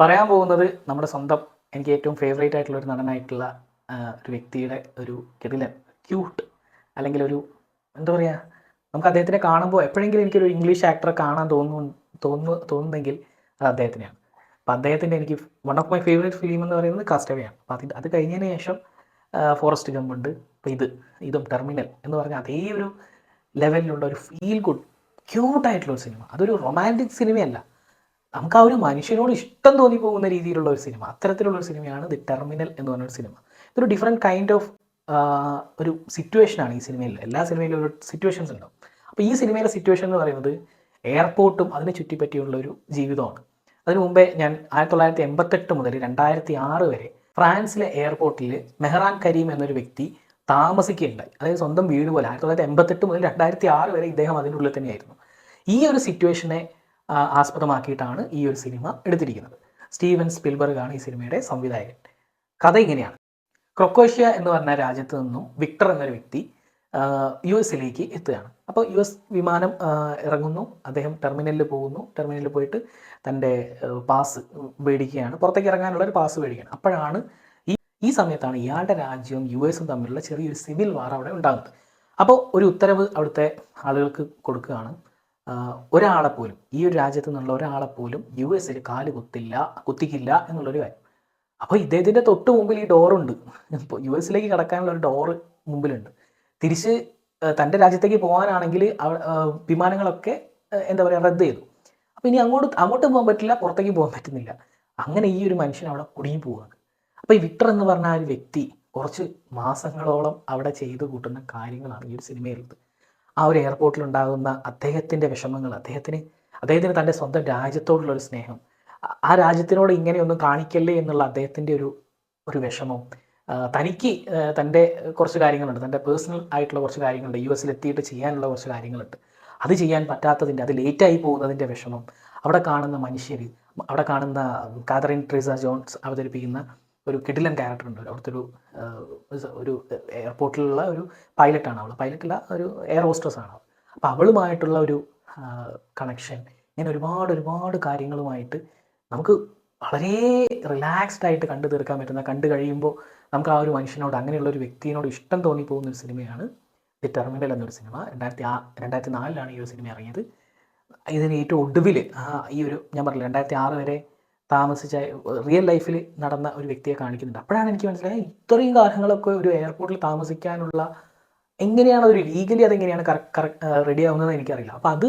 പറയാൻ പോകുന്നത് നമ്മുടെ സ്വന്തം എനിക്ക് ഏറ്റവും ഫേവറേറ്റ് ആയിട്ടുള്ള ഒരു നടനായിട്ടുള്ള ഒരു വ്യക്തിയുടെ ഒരു കിടിലൻ ക്യൂട്ട് അല്ലെങ്കിൽ ഒരു എന്താ പറയുക നമുക്ക് അദ്ദേഹത്തിനെ കാണുമ്പോൾ എപ്പോഴെങ്കിലും എനിക്കൊരു ഇംഗ്ലീഷ് ആക്ടറെ കാണാൻ തോന്നുന്നു തോന്നുന്നു തോന്നുന്നെങ്കിൽ അത് അദ്ദേഹത്തിനെയാണ്. അപ്പം അദ്ദേഹത്തിന്റെ എനിക്ക് one of my favourite film എന്ന് പറയുന്നത് കാസ്റ്റവേയാണ് അപ്പം അതിന്റെ അത് കഴിഞ്ഞതിന് ശേഷം ഫോറസ്റ്റ് ഗമ്പുണ്ട് അപ്പോൾ ഇത് ഇതും ടെർമിനൽ എന്ന് പറഞ്ഞാൽ അതേ ഒരു ലെവലിലുള്ള ഒരു ഫീൽ ഗുഡ് ക്യൂട്ടായിട്ടുള്ള ഒരു സിനിമ അതൊരു റൊമാന്റിക് സിനിമയല്ല നമുക്ക് ആ ഒരു മനുഷ്യനോട് ഇഷ്ടം തോന്നി പോകുന്ന രീതിയിലുള്ള ഒരു സിനിമ. അത്തരത്തിലുള്ള ഒരു സിനിമയാണ് ദി ടെർമിനൽ എന്ന് പറഞ്ഞൊരു സിനിമ. ഇതൊരു ഡിഫറെന്റ് കൈൻഡ് ഓഫ് ഒരു സിറ്റുവേഷനാണ് ഈ സിനിമയിൽ. എല്ലാ സിനിമയിലും ഒരു സിറ്റുവേഷൻസ് ഉണ്ടാവും. അപ്പോൾ ഈ സിനിമയിലെ സിറ്റുവേഷൻ എന്ന് പറയുന്നത് എയർപോർട്ടും അതിനെ ചുറ്റിപ്പറ്റിയുള്ള ഒരു ജീവിതമാണ്. അതിനു മുമ്പേ ഞാൻ ആയിരത്തി തൊള്ളായിരത്തി എൺപത്തെട്ട് മുതൽ രണ്ടായിരത്തി ആറ് വരെ ഫ്രാൻസിലെ എയർപോർട്ടിൽ മെഹ്റാൻ കരീം എന്നൊരു വ്യക്തി താമസിക്കുകയുണ്ടായി. അതായത് സ്വന്തം വീട് പോലെ ആയിരത്തി തൊള്ളായിരത്തി എൺപത്തെട്ട് മുതൽ രണ്ടായിരത്തി ആറ് വരെ ഇദ്ദേഹം അതിന്റെ ഉള്ളിൽ തന്നെയായിരുന്നു. ഈ ഒരു സിറ്റുവേഷനെ ആസ്പദമാക്കിയിട്ടാണ് ഈ ഒരു സിനിമ എടുത്തിരിക്കുന്നത്. സ്റ്റീവൻ സ്പിൽബർഗ് ആണ് ഈ സിനിമയുടെ സംവിധായകൻ. കഥ ഇങ്ങനെയാണ്. ക്രൊക്കോഷ്യ എന്ന് പറഞ്ഞ രാജ്യത്ത് നിന്നും വിക്ടർ എന്നൊരു വ്യക്തി യു എസിലേക്ക് എത്തുകയാണ്. അപ്പോൾ യു എസ് വിമാനം ഇറങ്ങുന്നു. അദ്ദേഹം ടെർമിനലിൽ പോകുന്നു. ടെർമിനലിൽ പോയിട്ട് തന്റെ പാസ് മേടിക്കുകയാണ്. പുറത്തേക്ക് ഇറങ്ങാനുള്ള ഒരു പാസ് മേടിക്കുകയാണ്. അപ്പോഴാണ് ഈ ഈ സമയത്താണ് ഇയാളുടെ രാജ്യവും യു എസും തമ്മിലുള്ള ചെറിയൊരു സിവിൽ വാർ അവിടെ ഉണ്ടാകുന്നത്. അപ്പോൾ ഒരു ഉത്തരവ് അവിടുത്തെ ആളുകൾക്ക് കൊടുക്കുകയാണ്. ഒരാളെ പോലും ഈ ഒരു രാജ്യത്ത് നിന്നുള്ള ഒരാളെ പോലും യു എസിൽ കാൽ കുത്തില്ല കുത്തിക്കില്ല എന്നുള്ളൊരു കാര്യം. അപ്പോൾ ഇദ്ദേഹത്തിന്റെ തൊട്ട് മുമ്പിൽ ഈ ഡോറുണ്ട് ഇപ്പോൾ യു എസിലേക്ക് കടക്കാനുള്ള ഒരു ഡോറ് മുമ്പിലുണ്ട്. തിരിച്ച് തന്റെ രാജ്യത്തേക്ക് പോകാനാണെങ്കിൽ വിമാനങ്ങളൊക്കെ എന്താ പറയുക റദ്ദ് ചെയ്തു. അപ്പോൾ ഇനി അങ്ങോട്ട് അങ്ങോട്ടും പോകാൻ പറ്റില്ല പുറത്തേക്ക് പോകാൻ പറ്റുന്നില്ല. അങ്ങനെ ഈ ഒരു മനുഷ്യൻ അവിടെ കുടുങ്ങി പോവുകയാണ് അപ്പോൾ ഈ വിക്ടർ എന്ന് പറഞ്ഞ ആ ഒരു വ്യക്തി കുറച്ച് മാസങ്ങളോളം അവിടെ ചെയ്തു കൂട്ടുന്ന കാര്യങ്ങളാണ് ഈ ഒരു സിനിമയിലുള്ളത്. ആ ഒരു എയർപോർട്ടിൽ ഉണ്ടാകുന്ന അദ്ദേഹത്തിന്റെ വിഷമങ്ങൾ അദ്ദേഹത്തിന് അദ്ദേഹത്തിന് തന്റെ സ്വന്തം രാജ്യത്തോടുള്ള ഒരു സ്നേഹം. ആ- രാജ്യത്തിനോട് ഇങ്ങനെയൊന്നും കാണിക്കല്ലേ എന്നുള്ള അദ്ദേഹത്തിന്റെ ഒരു ഒരു വിഷമം. തനിക്ക് തന്റെ കുറച്ച് കാര്യങ്ങളുണ്ട്. തന്റെ പേഴ്സണൽ ആയിട്ടുള്ള കുറച്ച് കാര്യങ്ങളുണ്ട്. യു എസിൽ എത്തിയിട്ട് ചെയ്യാനുള്ള കുറച്ച് കാര്യങ്ങളുണ്ട്. അത് ചെയ്യാൻ പറ്റാത്തതിന്റെ അത് ലേറ്റായി പോകുന്നതിന്റെ വിഷമം. അവിടെ കാണുന്ന മനുഷ്യർ അവിടെ കാണുന്ന കാതറിൻ ട്രീസ ജോൺസ് അവതരിപ്പിക്കുന്ന ഒരു കിടിലൻ ക്യാരക്ടർ ഉണ്ട്. അവിടുത്തെ ഒരു ഒരു എയർപോർട്ടിലുള്ള ഒരു പൈലറ്റാണ് അവൾ പൈലറ്റല്ല ഒരു എയർ ഹോസ്റ്റസ് ആണ് അവൾ അപ്പോൾ അവളുമായിട്ടുള്ള ഒരു കണക്ഷൻ ഇങ്ങനെ ഒരുപാട് ഒരുപാട് കാര്യങ്ങളുമായിട്ട് നമുക്ക് വളരെ റിലാക്സ്ഡ് ആയിട്ട് കണ്ടു തീർക്കാൻ പറ്റുന്ന കണ്ടു കഴിയുമ്പോൾ നമുക്ക് ആ ഒരു മനുഷ്യനോട് അങ്ങനെയുള്ള ഒരു വ്യക്തിയോട് ഇഷ്ടം തോന്നിപ്പോകുന്ന ഒരു സിനിമയാണ് ദി ടെർമിനൽ എന്നൊരു സിനിമ. രണ്ടായിരത്തി ആ രണ്ടായിരത്തി നാലിലാണ് ഈ ഒരു സിനിമ ഇറങ്ങിയത്. ഇതിന് ഏറ്റവും ഒടുവിൽ ഈ ഒരു ഞാൻ പറഞ്ഞില്ല രണ്ടായിരത്തി ആറ് വരെ താമസിച്ച റിയൽ ലൈഫിൽ നടന്ന ഒരു വ്യക്തിയെ കാണിക്കുന്നുണ്ട്. അപ്പോഴാണ് എനിക്ക് മനസ്സിലായത് ഇത്രയും കാലങ്ങളൊക്കെ ഒരു എയർപോർട്ടിൽ താമസിക്കാനുള്ള എങ്ങനെയാണ് ഒരു ലീഗലി അതെങ്ങനെയാണ് റെഡി ആവുന്നത് എനിക്കറിയില്ല. അപ്പോൾ അത്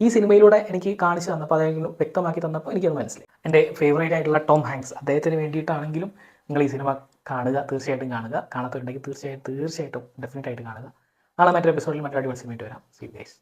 ഈ സിനിമയിലൂടെ എനിക്ക് കാണിച്ചു തന്നപ്പോൾ അതെങ്കിലും വ്യക്തമാക്കി തന്നപ്പോൾ എനിക്കത് മനസ്സിലായി. എന്റെ ഫേവറേറ്റ് ആയിട്ടുള്ള ടോം ഹാങ്ക്സ് അദ്ദേഹത്തിന് വേണ്ടിയിട്ടാണെങ്കിലും നിങ്ങൾ ഈ സിനിമ കാണുക തീർച്ചയായിട്ടും കാണുക. കാണാത്തുണ്ടെങ്കിൽ തീർച്ചയായിട്ടും തീർച്ചയായിട്ടും ഡെഫിനറ്റ് ആയിട്ട് കാണുക. നാളെ മറ്റൊരു എപ്പിസോഡിൽ മറ്റൊരു അടിപൊളി സിനിമയായിട്ട് വരാം. See guys